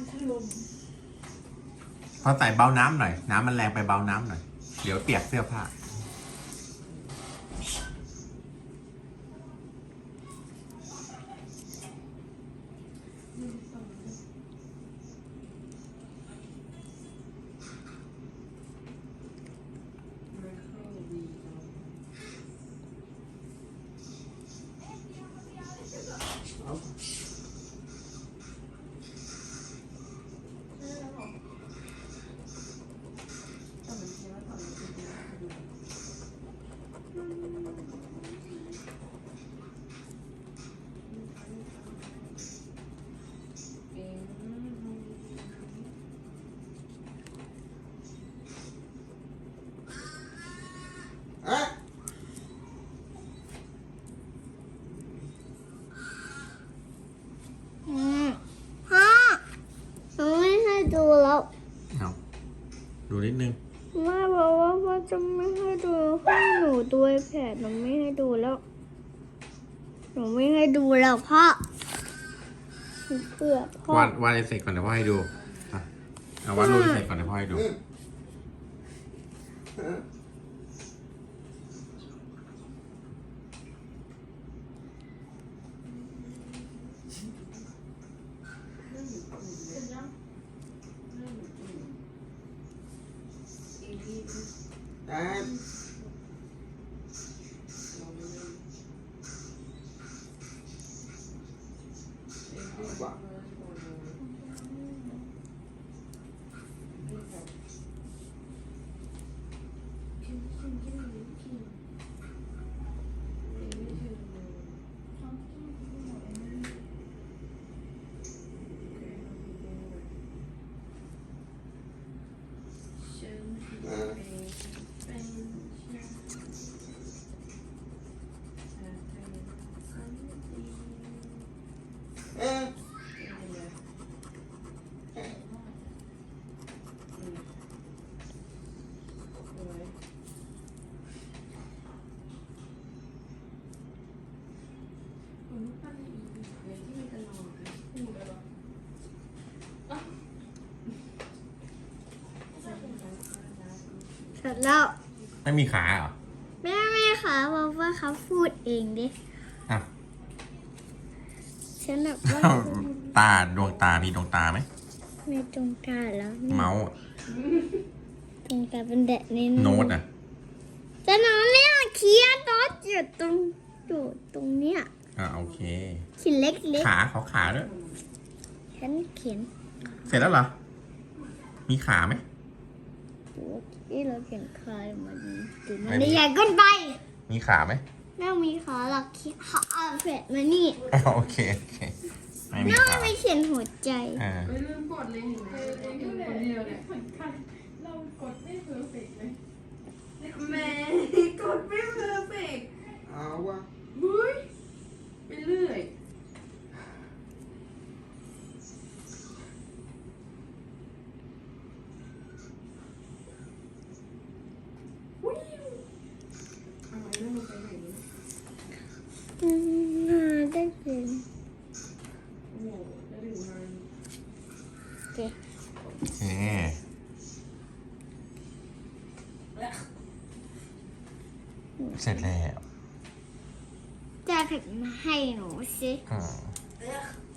มพอใส่เบาน้ำหน่อย น้ำมันแรงไปเบาน้ำหน่อย เดี๋ยวเปียกเสื้อผ้า ไม่เข้าดีเอา เอ๊ะ อืมพ่อหนูไม่ให้ดูแล้ว เอา ดูนิดนึงแม่บอกว่าพ่อจะไม่ให้ดูให้หนูดูไอแพดหนูไม่ให้ดูแล้ว หนูไม่ให้ดูแล้วพ่อหนูเบื่อพ่อวาดวาดให้เสร็จก่อนเดี๋ยวพ่อให้ดูอะเอาวาดรูปให้เสร็จก่อนเดี๋ยวพ่อให้ดู อืมเอ๊ะ แอ๊ะว่า เอ๊ะเอ๊ะ เสร็จแล้วไม่มีขาเหรอแม่แม่คะบอกว่าเขาพูดเองดิอะฉันแบบว่าตาดวงตา มีดวงตาไหมไม่ตรงตาแล้วนี่เมาส์อะตรงตาเป็นแบบนี้โน้ตอะแต่หนูเนี่ยเขียนโน้ตอยู่ตรงอยู่ตรงเนี้ย อ่าโอเคเขียนเล็กขาขอขาด้วยๆฉันเขียนเสร็จแล้วเหรอ มีขาไหม ที่เราเขียนคลายมันถึงไม่มันมี ใหญ่เกินไปมีขาไหมไม่มีขาหรอกขีขาเอาเฟดมานี่อ๋อโอเคโอเคไม่มีน้องขาไม่เขียนหัวใจ อ่าไม่ลืมกดเลยเห็นไหมเองอยู่คนเดียวเนี่ยเรากดไม่เพอร์เฟกต์เลยแม่กดไม่เพอร์เฟกต์เอาวะ บุ้ยไปเรื่อยอุ้ยเอาไว้นั่งไปไหนเนี่ย อืมน่าได้เขียน โอ้โหจะถึงงาน โอเคเสร็จแล้วจะถึงมาให้หนูสิอ่า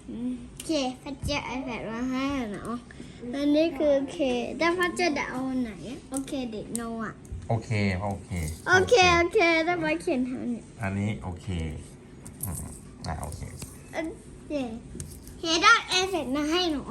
อืมโอเคพัดจะไอแพดมาให้หนูอันนี้คือโอเคแต่พัดจะเดาอันไหนโอเคเด็กโนอะโอเคโอเคโอเคโอเคแต่มาเขียนทางนี้อันนี้โอเคอืมอ่าโอเคเย้เฮดอนไอแพดมาให้หนูโ